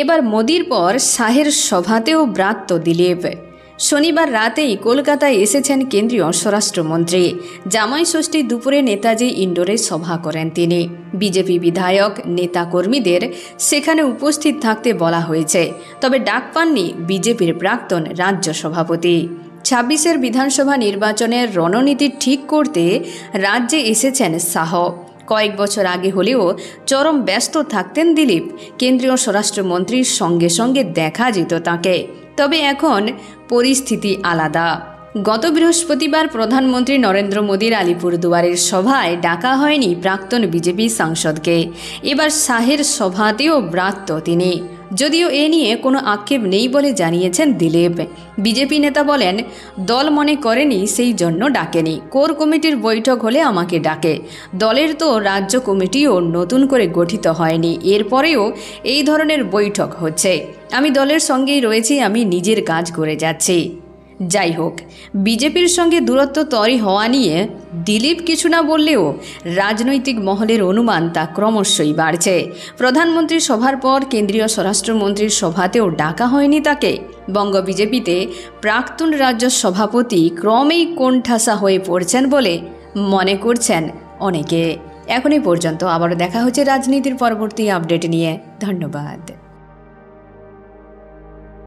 এবার মোদির পর শাহের সভাতেও ব্রাত্য দিলীপ। শনিবার রাতেই কলকাতায় এসেছেন কেন্দ্রীয় স্বরাষ্ট্রমন্ত্রী। জামাই ষষ্ঠী দুপুরে নেতাজি ইন্ডোরে সভা করেন তিনি। বিজেপি বিধায়ক নেতাকর্মীদের সেখানে উপস্থিত থাকতে বলা হয়েছে। তবে ডাক পাননি বিজেপির প্রাক্তন রাজ্য সভাপতি। ছাব্বিশের বিধানসভা নির্বাচনের রণনীতি ঠিক করতে রাজ্যে এসেছেন শাহ। কয়েক বছর আগে হলেও চরম ব্যস্ত থাকতেন দিলীপ। কেন্দ্রীয় স্বরাষ্ট্রমন্ত্রীর সঙ্গে সঙ্গে দেখা যেত তাকে। তবে এখন পরিস্থিতি আলাদা। গত বৃহস্পতিবার প্রধানমন্ত্রী নরেন্দ্র মোদীর আলিপুরদুয়ারের সভায় ডাকা হয়নি প্রাক্তন বিজেপি সাংসদকে। এবার শাহের সভাতেও ব্রাত্য তিনি। যদিও এ নিয়ে কোনো আক্ষেপ নেই বলে জানিয়েছেন দিলীপ। বিজেপি নেতা বলেন, দল মনে করেনি, সেই জন্য ডাকেনি। কোর কমিটির বৈঠক হলে আমাকে ডাকে। দলের তো রাজ্য কমিটিও নতুন করে গঠিত হয়নি। এরপরেও এই ধরনের বৈঠক হচ্ছে। আমি দলের সঙ্গেই রয়েছি, আমি নিজের কাজ করে যাচ্ছি। যাই হোক বিজেপির সঙ্গে দূরত্ব তরি হওয়া নিয়ে দিলীপ কিছু না বললেও রাজনৈতিক মহলের অনুমান তা ক্রমশই বাড়ছে। প্রধানমন্ত্রীর সভার পর কেন্দ্রীয় স্বরাষ্ট্রমন্ত্রীর সভাতেও ডাকা হয়নি তাকে। বঙ্গ বিজেপিতে প্রাক্তন রাজ্য সভাপতি ক্রমেই কোণঠাসা হয়ে পড়ছেন বলে মনে করছেন অনেকে। এখনই পর্যন্ত আবারও দেখা হচ্ছে রাজনীতির পরবর্তী আপডেট নিয়ে। ধন্যবাদ।